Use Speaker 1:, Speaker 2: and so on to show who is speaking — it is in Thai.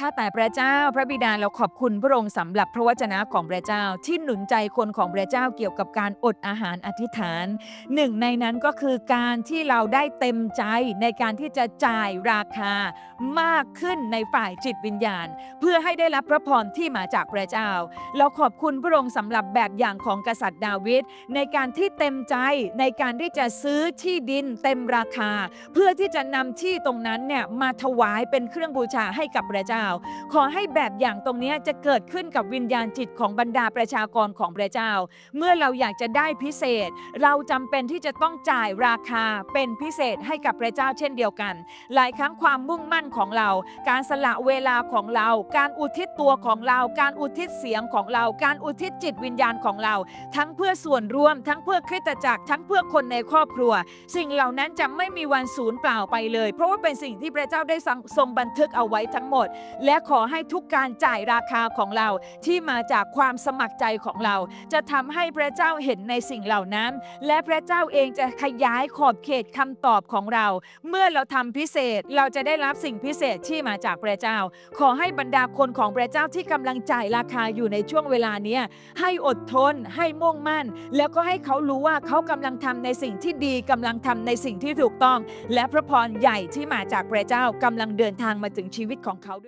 Speaker 1: ข้าแต่พระเจ้าพระบิดาเราขอบคุณพระองค์สำหรับพระวจนะของพระเจ้า ที่หนุนใจคนของพระเจ้าเกี่ยวกับการอดอาหารอธิษฐาน หนึ่งในนั้นก็คือการที่เราได้เต็มใจในการที่จะจ่ายราคามากขึ้นในฝ่ายจิตวิญญาณ เพื่อให้ได้รับพระพรที่มาจากพระเจ้า เราขอบคุณพระองค์สำหรับแบบอย่างของกษัตริย์ดาวิดในการที่เต็มใจในการที่จะซื้อที่ดินเต็มราคา เพื่อที่จะนำที่ตรงนั้นเนี่ยมาถวายเป็นเครื่องบูชาให้กับพระเจ้าขอให้แบบอย่างตรงนี้จะเกิดขึ้นกับวิญญาณจิตของบรรดาประชากรของพระเจ้า เมื่อเราอยากจะได้พิเศษ เราจำเป็นที่จะต้องจ่ายราคาเป็นพิเศษให้กับพระเจ้าเช่นเดียวกัน หลายครั้งความมุ่งมั่นของเรา การสละเวลาของเรา การอุทิศตัวของเรา การอุทิศเสียงของเรา การอุทิศจิตวิญญาณของเรา ทั้งเพื่อส่วนรวม ทั้งเพื่อคริสตจักร ทั้งเพื่อคนในครอบครัว สิ่งเหล่านั้นจะไม่มีวันสูญเปล่าไปเลย เพราะว่าเป็นสิ่งที่พระเจ้าได้ทรงบันทึกเอาไว้ทั้งหมดและขอให้ทุกการจ่ายราคาของเราที่มาจากความสมัครใจของเรา จะทำให้พระเจ้าเห็นในสิ่งเหล่านั้น และพระเจ้าเองจะขยายขอบเขตคำตอบของเรา เมื่อเราทำพิเศษเราจะได้รับสิ่งพิเศษที่มาจากพระเจ้า ขอให้บรรดาคนของพระเจ้าที่กำลังจ่ายราคาอยู่ในช่วงเวลานี้ให้อดทน ให้มุ่งมั่น แล้วก็ให้เขารู้ว่าเขากำลังทำในสิ่งที่ดีกำลังทำในสิ่งที่ถูกต้อง และพระพรใหญ่ที่มาจากพระเจ้ากำลังเดินทางมาถึงชีวิตของเขาด้วย